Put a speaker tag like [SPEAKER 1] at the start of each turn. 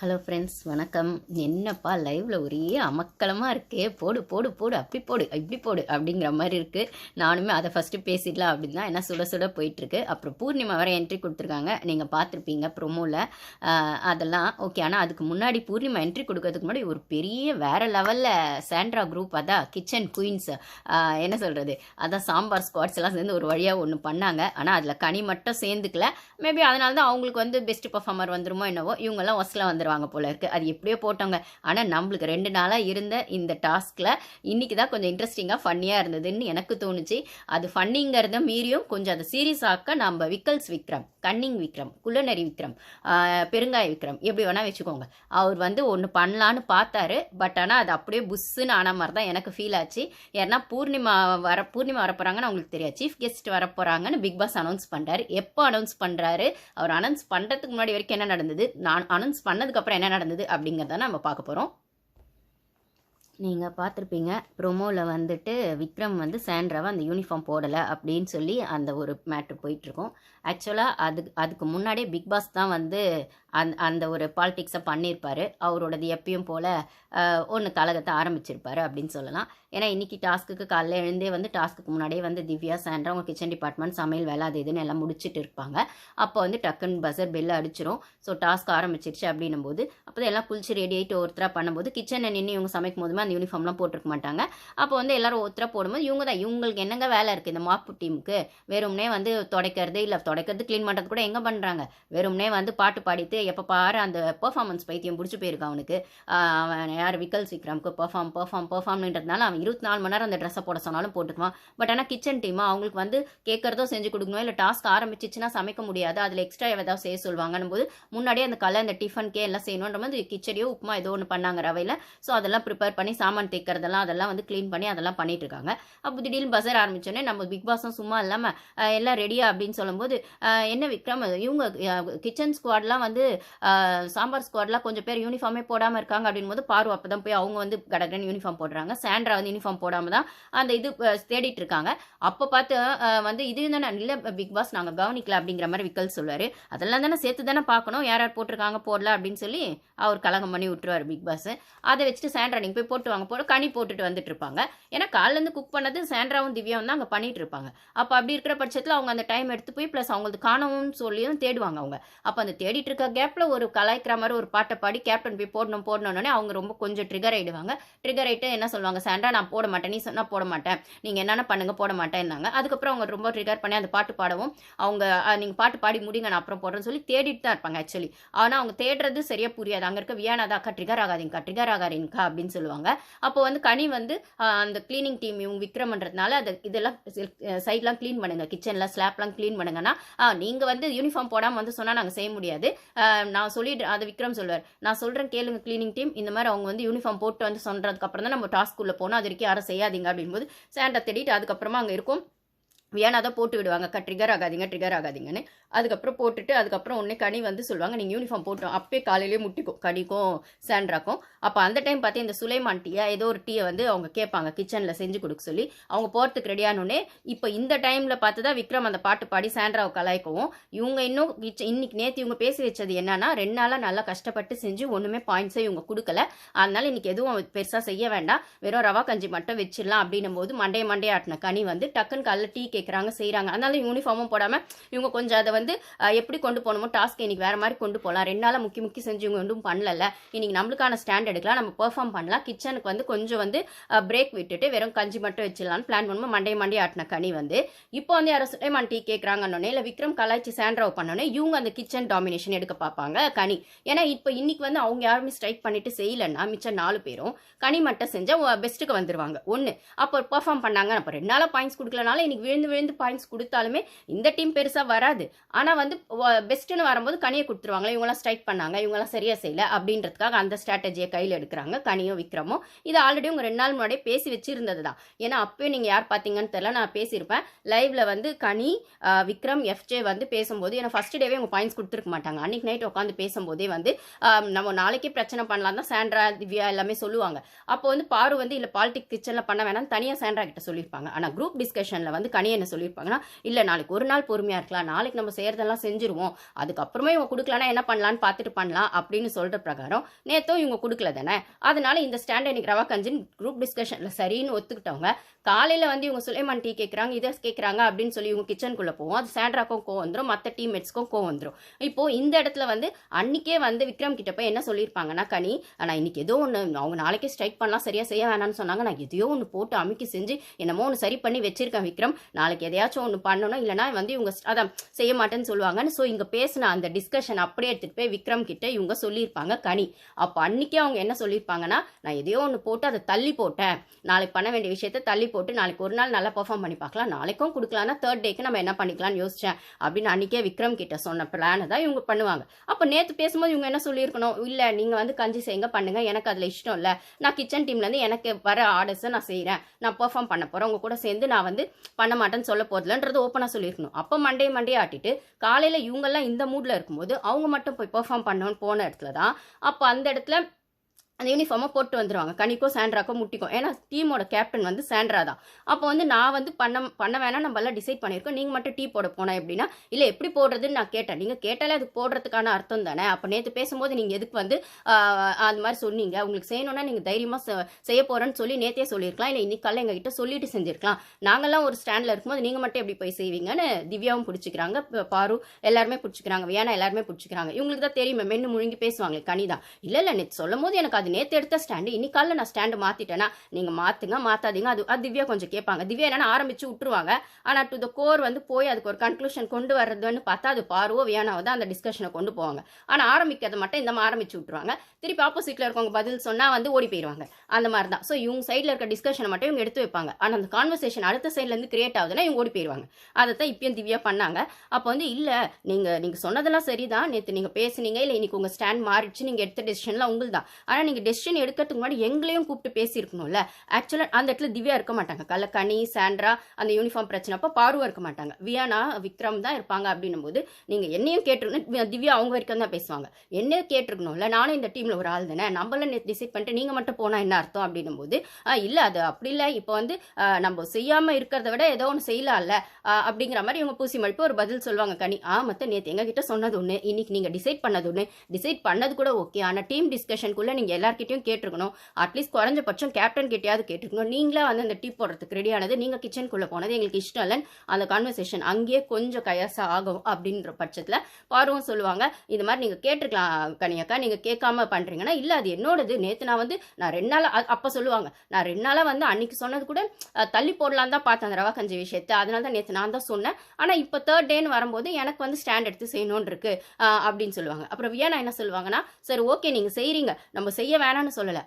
[SPEAKER 1] Hello friends வணக்கம். என்னப்பா லைவில் ஒரே அமக்கலமாக இருக்கே. போடு போடு போடு. அப்படி போடு இப்படி போடு அப்படிங்கிற மாதிரி இருக்குது நானுமே அதை ஃபஸ்ட்டு பேசிடலாம் அப்படின்னு தான் என்ன சுட சுட போயிட்டுருக்கு. அப்புறம் பூர்ணிமா வர என்ட்ரி கொடுத்துருக்காங்க. நீங்கள் பார்த்துருப்பீங்க ப்ரொமோவில் அதெல்லாம் ஓகே ஆனால் அதுக்கு முன்னாடி பூர்ணிமா என்ட்ரி கொடுக்கறதுக்கு முன்னாடி ஒரு பெரிய வேறு லெவலில் சாண்ட்ரா குரூப் அதான் கிச்சன் குயின்ஸ் என்ன சொல்கிறது அதான் சாம்பார் ஸ்குவாட்ஸ் எல்லாம் சேர்ந்து ஒரு வழியாக ஒன்று பண்ணாங்க. ஆனால் அதில் கனி மட்டும் சேர்ந்துக்கல. மேபி அதனால தான் அவங்களுக்கு வந்து பெஸ்ட் பர்ஃபார்மர் வந்துருமோ என்னவோ இவங்கெல்லாம் ஒஸ்ல வந்துருவாங்க போல இருக்கு. அது எப்படியோ போட்டவங்க. ஆனால் நம்மளுக்கு ரெண்டு நாளாக இருந்த இந்த டாஸ்கில் இன்றைக்கி தான் கொஞ்சம் இன்ட்ரெஸ்டிங்காக ஃபன்னியாக இருந்ததுன்னு எனக்கு தோணுச்சு. அது ஃபன்னிங்கிறத மீறியும் கொஞ்சம் அதை சீரியஸ் ஆக்க நம்ம விக்கல்ஸ் விக்ரம் கன்னிங் விக்ரம் குள்ளநரி விக்ரம் பெருங்காய விக்ரம் எப்படி வேணால் வச்சுக்கோங்க. அவர் வந்து ஒன்று பண்ணலான்னு பார்த்தாரு. பட் ஆனால் அது அப்படியே புஷ்ஷுன்னு ஆன மாதிரி தான் எனக்கு ஃபீல் ஆச்சு. ஏன்னா பூர்ணிமா வர பூர்ணிமா வர போகிறாங்கன்னு அவங்களுக்கு தெரியாது. சீஃப் கெஸ்ட் வர போகிறாங்கன்னு பிக் பாஸ் அனௌன்ஸ் பண்ணுறாரு எப்போ அனௌன்ஸ் பண்ணுறாரு அவர் அனௌன்ஸ் பண்ணுறதுக்கு முன்னாடி வரைக்கும் என்ன நடந்தது? நான் அனௌன்ஸ் பண்ணதுக்கு அதுக்கப்புறம் என்ன நடந்தது அப்படிங்கிறத நம்ம பார்க்க போகிறோம் நீங்கள் பார்த்துருப்பீங்க ப்ரொமோவில் வந்துட்டு விக்ரம் வந்து சேண்ட்ராவை அந்த யூனிஃபார்ம் போடலை அப்படின்னு சொல்லி அந்த ஒரு மேட்ரு போயிட்டுருக்கோம் ஆக்சுவலாக அதுக்கு அதுக்கு முன்னாடியே பிக் பாஸ் தான் வந்து அந் அந்த ஒரு பாலிடிக்ஸை பண்ணியிருப்பார் அவரோடது எப்பயும் போல் ஒன்று தலகத்தை ஆரம்பிச்சிருப்பார் அப்படின்னு சொல்லலாம். ஏன்னா இன்றைக்கி டாஸ்க்குக்கு காலைல எழுந்தே வந்து டாஸ்க்குக்கு முன்னாடியே வந்து திவ்யா சாண்ட்ரா அவங்க கிச்சன் டிபார்ட்மெண்ட் சமையல் வேலை அது இதுன்னு எல்லாம் முடிச்சிட்டு இருப்பாங்க. அப்போ வந்து டக்குன்னு பஸ்ஸர் பெல் அடிச்சிரும். ஸோ டாஸ்க் ஆரம்பிச்சிருச்சு அப்படின்னும் போது அப்போ தான் எல்லாம் குளிச்சு ரெடி ஆகிட்டு ஒருத்தராக பண்ணும்போது கிச்சனை நின்று இவங்க சமைக்கும் போதுமே அந்த யூனிஃபார்ம்லாம் போட்டிருக்க மாட்டாங்க. அப்போ வந்து எல்லாரும் ஒருத்தராக போடும்போது இவங்க தான் இவங்களுக்கு என்னங்க வேலை இருக்குது இந்த மாப்பு டீமுக்கு. வெறும்னே வந்து துடைக்கிறது இல்லை. துடைக்கிறது க்ளீன் பண்ணுறது கூட எங்கே பண்ணுறாங்க வெறும்னே வந்து பாட்டு பாடிட்டு எப்போ பாரு அந்த பெர்ஃபார்மன்ஸ் பைத்தியம் பிடிச்சி போயிருக்கு அவனுக்கு. அவன் யார்? விக்கல் விக்ரம்க்கு பெர்ஃபார்ம் பெர்ஃபார்ம் பெர்ஃபார்ம்ன்றதுனால அவன் இருபத்தி நாலு மணி நேரம் அந்த ட்ரெஸ்ஸை போட சொன்னாலும் போட்டுக்குவான். பட் ஆனால் கிச்சன் டீமா அவங்களுக்கு வந்து கேட்குறதோ செஞ்சு கொடுக்கணும் இல்லை டாஸ்க் ஆரம்பிச்சிச்சுன்னா சமைக்க முடியாது. அதில் எக்ஸ்ட்ரா ஏதாவது செய்ய சொல்லுவாங்கன்னு போது முன்னாடியே அந்த கலை அந்த டிஃபன்கே எல்லாம் செய்யணுன்ற மாதிரி கிச்சடியோ உப்புமா ஏதோ ஒன்று பண்ணாங்க ரவையில். ஸோ அதெல்லாம் ப்ரிப்பேர் பண்ணி சாமான் தேக்கிறதெல்லாம் அதெல்லாம் வந்து க்ளீன் பண்ணி அதெல்லாம் பண்ணிட்டு இருக்காங்க அப்போ திடீர்னு பஸ்ஸர் ஆரம்பிச்சோடனே நம்ம பிக் பாஸும் சும்மா இல்லாமல் எல்லாம் ரெடியா அப்படின்னு சொல்லும்போது என்ன விக்ரம்? இவங்க கிச்சன் ஸ்குவாட்லாம் வந்து சாம்பார் ஸ்குவாட்லாம் கொஞ்சம் பேர் யூனிஃபார்மே போடாமல் இருக்காங்க அப்படின் போது பாரு அப்போ தான் போய் அவங்க வந்து கடகடன் யூனிஃபார்ம் போடுறாங்க. சாண்ட்ரா வந்து யூனிஃபார்ம் போடாமல் தான் அந்த இது தேடிட்டு இருக்காங்க. அப்போ பார்த்து வந்து இது தானே இல்லை பிக் பாஸ் நாங்கள் கவனிக்கல அப்படிங்கிற மாதிரி விக்கல் சொல்லுவார். அதெல்லாம் தானே சேர்த்து தானே பார்க்கணும். யார் யார் போட்டிருக்காங்க போடல அப்படின்னு சொல்லி அவர் கலகம் பண்ணி விட்டுருவார் பிக் பாஸ். அதை வச்சுட்டு சாண்ட்ரா நீங்கள் போய் போட்டு வாங்க போட கனி போட்டுட்டு வந்துட்டு இருப்பாங்க. ஏன்னா காலிலேருந்து குக் பண்ணது சாண்ட்ராவும் திவ்யாவும் தான் அங்கே பண்ணிட்டு இருப்பாங்க. அப்போ அப்படி இருக்கிற பட்சத்தில் அவங்க அந்த டைம் எடுத்து போய் ப்ளஸ் அவங்களுக்கு காணவும் சொல்லியும் தேடுவாங்க அவங்க. அப்போ அந்த தேடிட்டு இருக்க கேப்பில் ஒரு கலாய்க்கிற மாதிரி ஒரு பாட்டை பாடி கேப்டன் போய் போடணும் போடணுன்னே அவங்க ரொம்ப கொஞ்சம் ட்ரிகர் ஆயிடுவாங்க. ட்ரிகர் ஆயிட்டு என்ன சொல்லுவாங்க? சாண்டா நான் போட மாட்டேன். நீ சொன்னால் போட மாட்டேன். நீங்கள் என்னென்ன பண்ணுங்க போட மாட்டேன்னாங்க அதுக்கப்புறம் அவங்க ரொம்ப ட்ரிகர் பண்ணி அந்த பாட்டு பாடவும் அவங்க நீங்கள் பாட்டு பாடி முடிங்க நான் அப்புறம் போடுறேன்னு சொல்லி தேடிட்டு தான் இருப்பாங்க ஆக்சுவலி ஆனால் அவங்க தேடுறது சரியாக புரியாது. அங்கே இருக்க வியானாதாக்கா ட்ரிகர் ஆகாதீங்கக்கா ட்ரிகர் ஆகாதீங்கக்கா அப்படின்னு சொல்லுவாங்க. அப்போ வந்து கனி வந்து அந்த க்ளீனிங் டீம் இவங்க விக்ரம்ன்றதுனால அதை இதெல்லாம் சைட்லாம் க்ளீன் பண்ணுங்கள் கிச்சனில் ஸ்லாப்லாம் க்ளீன் பண்ணுங்கன்னா நீங்கள் வந்து யூனிஃபார்ம் போடாமல் வந்து சொன்னால் நாங்கள் செய்ய முடியாது. நான் சொல்லிட்டு அது விக்ரம் சொல்வார். நான் சொல்கிறேன் கேளுங்க க்ளீனிங் டீம் இந்த மாதிரி அவங்க வந்து யூனிஃபார்ம் போட்டு வந்து சொல்கிறதுக்கு அப்புறம் தான் நம்ம டாஸ்க்குள்ளே போனோம் அது வரைக்கும் யாரும் செய்யாதீங்க அப்படின்போது சேண்டை தேடிட்டு அதுக்கப்புறமா அங்கே இருக்கும். வியானா தான் போட்டு விடுவாங்க. அக்கா ட்ரிகர் ஆகாதீங்க ட்ரிகர் ஆகாதீங்கன்னு. அதுக்கப்புறம் போட்டுட்டு அதுக்கப்புறம் உடனே கனி வந்து சொல்லுவாங்க நீங்கள் யூனிஃபார்ம் போட்டோம் அப்பே காலையிலேயே முட்டிக்கும் கனிக்கும் சேண்ட்ராக்கும் அப்போ அந்த டைம் பார்த்து இந்த சுலைமான் டீயை ஏதோ ஒரு டீயை வந்து அவங்க கேட்பாங்க கிச்சனில் செஞ்சு கொடுக்க சொல்லி. அவங்க போகிறதுக்கு ரெடியானோடனே இப்போ இந்த டைமில் பார்த்து தான் விக்ரம் அந்த பாட்டு பாடி சாண்ட்ராவை கலாய்க்கவும். இவங்க இன்னும் கிச்ச- இன்னைக்கு நேற்று இவங்க பேசி வச்சது என்னன்னா ரெண்டு நாளாக நல்லா கஷ்டப்பட்டு செஞ்சு ஒன்றுமே பாயிண்ட்ஸே இவங்க கொடுக்கல. அதனால இன்னைக்கு எதுவும் பெருசாக செய்ய வேண்டாம். வெறும் ரவா கஞ்சி மட்டும் வச்சிடலாம் அப்படின்னும் போது மண்டைய மண்டைய ஆட்டின கனி வந்து டக்குன்னு காலைல டீ கேட்குறாங்க செய்கிறாங்க அதனால யூனிஃபார்மும் போடாமல் இவங்க கொஞ்சம் அதை வந்து எப்படி கொண்டு போகணுமோ டாஸ்க் இன்னைக்கு வேற மாதிரி கொண்டு போகலாம் ரெண்டு நாளாக முக்கி முக்கி செஞ்சு இவங்க ஒன்றும் பண்ணல இன்னைக்கு நம்மளுக்கான ஸ்டாண்ட் எடுக்கலாம். நம்ம பெர்ஃபார்ம் பண்ணலாம். கிச்சனுக்கு வந்து கொஞ்சம் வந்து பிரேக் விட்டுட்டு வெறும் கஞ்சி மட்டும் வச்சிடலாம்னு பிளான் பண்ணுவோம். மண்டே மண்டே ஆட்டின கனி வந்து. இப்போ வந்து யாரோ சுலைமான் டீ கேட்குறாங்கன்னொன்னே இல்லை விக்ரம் கலாய்ச்சி சாண்ட்ராவ் பண்ணோன்னே இவங்க அந்த கிச்சன் டாமினேஷன் எடுக்க பார்ப்பாங்க. கனி. ஏன்னா இப்போ இன்னைக்கு வந்து அவங்க யாருமே ஸ்ட்ரைக் பண்ணிட்டு செய்யலைன்னா மிச்சம் நாலு பேரும் கனி மட்டும் செஞ்சால் பெஸ்ட்டுக்கு வந்துடுவாங்க ஒன்று அப்போ பெர்ஃபார்ம் பண்ணாங்க. அப்போ ரெண்டு நாளாக பாயிண்ட்ஸ் கொடுக்கலனால இன்னைக்கு விழுந்து விழுந்து பாயிண்ட்ஸ் கொடுத்தாலுமே இந்த டீம் பெருசாக வராது. ஆனால் வந்து பெஸ்ட்டுன்னு வரும்போது கனியை கொடுத்துருவாங்களே இவங்களாம் ஸ்ட்ரைக் பண்ணாங்க இவங்களாம் சரியாக செய்யலை அப்படின்றதுக்காக அந்த ஸ்ட்ராட்டஜியை கையில் எடுக்கிறாங்க கனியும் விக்ரமும் இது ஆல்ரெடி உங்கள் ரெண்டு நாள் முன்னாடியே பேசி வச்சிருந்தது தான் ஏன்னா அப்போயும் நீங்கள் யார் பார்த்தீங்கன்னு தெரில நான் பேசியிருப்பேன். லைவ்ல வந்து கனி விக்ரம் எஃப்ஜே வந்து பேசும்போது ஏன்னா ஃபர்ஸ்ட் டேவே உங்கள் பாயிண்ட்ஸ் கொடுத்துருக்க மாட்டாங்க. அன்னைக்கு நைட் உட்காந்து பேசும்போதே வந்து நம்ம நாளைக்கே பிரச்சனை பண்ணலாம் தான் சாண்ட்ரா திவ்யா எல்லாமே சொல்லுவாங்க. அப்போ வந்து பாரு வந்து இல்லை பாலிடிக் கிச்சனில் பண்ண வேணாம் தனியாக சாண்ட்ரா கிட்ட சொல்லியிருப்பாங்க. ஆனால் குரூப் டிஸ்கஷனில் வந்து கனியை என்ன சொல்லியிருப்பாங்கன்னா இல்லை நாளைக்கு ஒரு நாள் பொறுமையாக இருக்கலாம். நாளைக்கு நம்ம செய்கிறதெல்லாம் செஞ்சுருவோம். அதுக்கப்புறமே இவங்க கொடுக்கலன்னா என்ன பண்ணலான்னு பார்த்துட்டு பண்ணலாம் அப்படின்னு சொல்கிற பிரகாரம் நேற்றும் இவங்க கொடுக்கல தானே. அதனால இந்த ஸ்டாண்ட் இன்னைக்கு ரவா கஞ்சின் குரூப் டிஸ்கஷனில் சரின்னு ஒத்துக்கிட்டவங்க காலையில் வந்து இவங்க சுலைமான் டீ கேட்குறாங்க இதை கேட்குறாங்க அப்படின்னு சொல்லி இவங்க கிச்சனுக்குள்ளே போவோம். அது சாண்ட்ராக்கும் கோவம் வந்துடும் மற்ற டீம்மேட்ஸ்க்கும் கோவம் வந்துடும் இப்போ இந்த இடத்துல வந்து அன்னைக்கே வந்து விக்ரம் கிட்ட போய் என்ன சொல்லியிருப்பாங்கன்னா கனி நான் இன்னைக்கு ஏதோ ஒன்று அவங்க நாளைக்கே ஸ்ட்ரைக் பண்ணலாம் சரியா செய்ய வேணாம்னு சொன்னாங்க. நான் எதையோ ஒன்று போட்டு அமுக்கி செஞ்சு என்னமோ ஒன்று சரி பண்ணி வச்சிருக்கேன் விக்ரம். நான் நாளைக்கு எதையாச்சும் ஒன்று பண்ணணும் இல்லைனா வந்து இவங்க அதான் செய்ய மாட்டேன்னு சொல்லுவாங்கன்னு ஸோ இங்கே பேசின அந்த டிஸ்கஷன் அப்படியே எடுத்துகிட்டு போய் விக்ரம் கிட்ட இவங்க சொல்லியிருப்பாங்க கனி. அப்போ அன்னைக்கே அவங்க என்ன சொல்லியிருப்பாங்கன்னா நான் எதையோ ஒன்று போட்டு அதை தள்ளி போட்டேன். நாளைக்கு பண்ண வேண்டிய விஷயத்த தள்ளி போட்டு நாளைக்கு ஒரு நாள் நல்லா பெர்ஃபார்ம் பண்ணி பார்க்கலாம். நாளைக்கும் கொடுக்கலாம்னா தேர்ட் டேக்கு நம்ம என்ன பண்ணிக்கலாம்னு யோசித்தேன் அப்படின்னு அன்றைக்கே விக்ரம் கிட்ட சொன்ன பிளானை தான் இவங்க பண்ணுவாங்க. அப்போ நேற்று பேசும்போது இவங்க என்ன சொல்லியிருக்கணும்? இல்லை நீங்கள் வந்து கஞ்சி செய்யுங்க பண்ணுங்கள் எனக்கு அதில் இஷ்டம் இல்லை. நான் கிச்சன் டீம்லேருந்து எனக்கு வர ஆர்டர்ஸை நான் செய்கிறேன் நான் பெர்ஃபார்ம் பண்ண போகிறேன் உங்கள் கூட சேர்ந்து நான் வந்து பண்ண மாட்டேன் மாட்டேன்னு சொல்ல போதில்லன்றது ஓப்பனாக சொல்லியிருக்கணும். அப்போ மண்டே மண்டே ஆட்டிட்டு காலையில் இவங்கெல்லாம் இந்த மூடில் இருக்கும்போது அவங்க மட்டும் போய் பெர்ஃபார்ம் பண்ணணும்னு போன இடத்துல தான் அப்போ அந்த இடத்துல அந்த யூனிஃபார்மை போட்டு வந்துடுவாங்க கணிக்கோ சாண்ட்ராக்கோ முட்டிக்கும் ஏன்னா டீமோட கேப்டன் வந்து சாண்ட்ரா தான். அப்போ வந்து நான் வந்து பண்ண பண்ண வேணாம் நம்ம எல்லாம் டிசைட் பண்ணியிருக்கோம். நீங்கள் மட்டும் டீ போட போனேன் எப்படின்னா இல்லை எப்படி போடுறதுன்னு நான் கேட்டேன். நீங்கள் கேட்டாலே அதுக்கு போடுறதுக்கான அர்த்தம் தானே? அப்போ நேற்று பேசும்போது நீங்கள் எதுக்கு வந்து அது அந்த மாதிரி சொன்னீங்க? உங்களுக்கு செய்யணும்னா நீங்கள் தைரியமாக செய்ய போகிறேன்னு சொல்லி நேற்றே சொல்லியிருக்கலாம். இல்லை இன்னைக்கு காலையில் எங்ககிட்ட சொல்லிட்டு செஞ்சிருக்கலாம். நாங்கள்லாம் ஒரு ஸ்டாண்டில் இருக்கும்போது நீங்கள் மட்டும் எப்படி போய் செய்வீங்கன்னு திவ்யாவும் பிடிச்சிக்கிறாங்க. பாரு எல்லாருமே பிடிச்சிக்கிறாங்க. வேணா எல்லாருமே பிடிச்சிக்கிறாங்க. இவங்களுக்கு தான் தெரியுமே. மென்று முழுங்கி பேசுவாங்களே கனிதான் இல்லை இல்லை நேற்று சொல்லும் போது எனக்கு அது நேற்று எடுத்த ஸ்டாண்டு இன்னைக்கு நான் ஸ்டாண்டு மாற்றிட்டேன்னா நீங்கள் மாற்றுங்க மாற்றாதீங்க அது அது திவ்யா கொஞ்சம் கேட்பாங்க. திவ்யா என்னென்னா ஆரம்பித்து விட்டுருவாங்க. ஆனால் டு த கோர் வந்து போய் அதுக்கு ஒரு கன்க்ளூஷன் கொண்டு வர்றதுன்னு பார்த்தா அது பாருவோ வேணாவோ தான் அந்த டிஸ்கஷனை கொண்டு போவாங்க. ஆனால் ஆரம்பிக்கிறத மட்டும் இந்த மாதிரி ஆரம்பிச்சு விட்டுருவாங்க. திருப்பி ஆப்போசிட்டில் இருக்கவங்க பதில் சொன்னால் வந்து ஓடி போயிடுவாங்க அந்த மாதிரி தான். ஸோ இவங்க சைடில் இருக்க டிஸ்கஷனை மட்டும் இவங்க எடுத்து வைப்பாங்க. ஆனால் அந்த கான்வர்சேஷன் அடுத்த சைட்லேருந்து கிரியேட் ஆகுதுன்னா இவங்க ஓடி போயிடுவாங்க அதை தான் இப்பயும் திவ்யா பண்ணாங்க. அப்போ வந்து இல்லை நீங்கள் நீங்கள் சொன்னதெல்லாம் சரி தான் நேற்று நீங்கள் பேசுனீங்க. இல்லை இன்னைக்கு உங்கள் ஸ்டாண்ட் மாறிடுச்சு. நீங்கள் எடுத்த டெசிஷன்லாம் உங்களுக்கு தான் ஆனால் நீங்கள் டெசிஷன் எடுக்கிறதுக்கு முன்னாடி எங்களையும் கூப்பிட்டு பேசியிருக்கணும்ல. ஆக்சுவலாக அந்த இடத்துல திவ்யா இருக்க மாட்டாங்க. கல்ல கனி சாண்ட்ரா அந்த யூனிஃபார்ம் பிரச்சனை அப்போ பாருவா இருக்க மாட்டாங்க. வியானா விக்ரம் தான் இருப்பாங்க அப்படின்னும் போது நீங்கள் என்னையும் கேட்டிருக்கணும். திவ்யா அவங்க வரைக்கும் தான் பேசுவாங்க. என்னையும் கேட்டிருக்கணும்ல? நானும் இந்த டீமில் ஒரு ஆள் தானே. நம்மள டிசைட் பண்ணிட்டு நீங்கள் மட்டும் போனால் என்ன அர்த்தம் அப்படின்னும் போது இல்லை அது அப்படி இல்லை. இப்போ வந்து நம்ம செய்யாமல் இருக்கிறத விட ஏதோ ஒன்று செய்யலாம்ல. அப்படிங்கிற மாதிரி இவங்க பூசி மழுப்பு ஒரு பதில் சொல்லுவாங்க கனி. ஆ மற்ற நேற்று எங்ககிட்ட சொன்னது ஒன்று இன்னைக்கு நீங்கள் டிசைட் பண்ணது ஒன்று டிசைட் பண்ணது கூட ஓகே ஆனால் டீம் டிஸ்கஷனுக்குள்ளே நீங்கள் எல்லார்கிட்டையும் கேட்டிருக்கணும். அட்லீஸ்ட் குறைஞ்சபட்சம் கேப்டன் கிட்டையாவது கேட்டிருக்கணும். நீங்களே வந்து அந்த டீ போடுறதுக்கு ரெடியானது நீங்கள் கிச்சனுக்குள்ளே போனது எங்களுக்கு இஷ்டம் இல்லைன்னு அந்த கான்வர்சேஷன் அங்கேயே கொஞ்சம் கயசா ஆகும் அப்படின்ற பட்சத்தில் பார்வம் சொல்லுவாங்க. இது மாதிரி நீங்கள் கேட்டிருக்கலாம் கனியக்கா நீங்கள் கேட்காம பண்ணுறீங்கன்னா இல்லை அது என்னோடது. நேற்று நான் வந்து நான் ரெண்டு நாளாக அப்போ சொல்லுவாங்க. நான் ரெண்டு நாளாக வந்து அன்னைக்கு சொன்னது கூட தள்ளி போடலாம் தான் பார்த்தேன் அந்த ரவா கஞ்சி விஷயத்தை. அதனால தான் நேற்று நான் தான் சொன்னேன். ஆனால் இப்போ தேர்ட் டேன்னு வரும்போது எனக்கு வந்து ஸ்டாண்ட் எடுத்து செய்யணும்னு இருக்கு அப்படின்னு சொல்லுவாங்க. அப்புறம் வியானா என்ன சொல்லுவாங்கன்னா சரி ஓகே நீங்கள் செய்கிறீங்க நம்ம செய்ய வேணாம்னு சொல்லலை.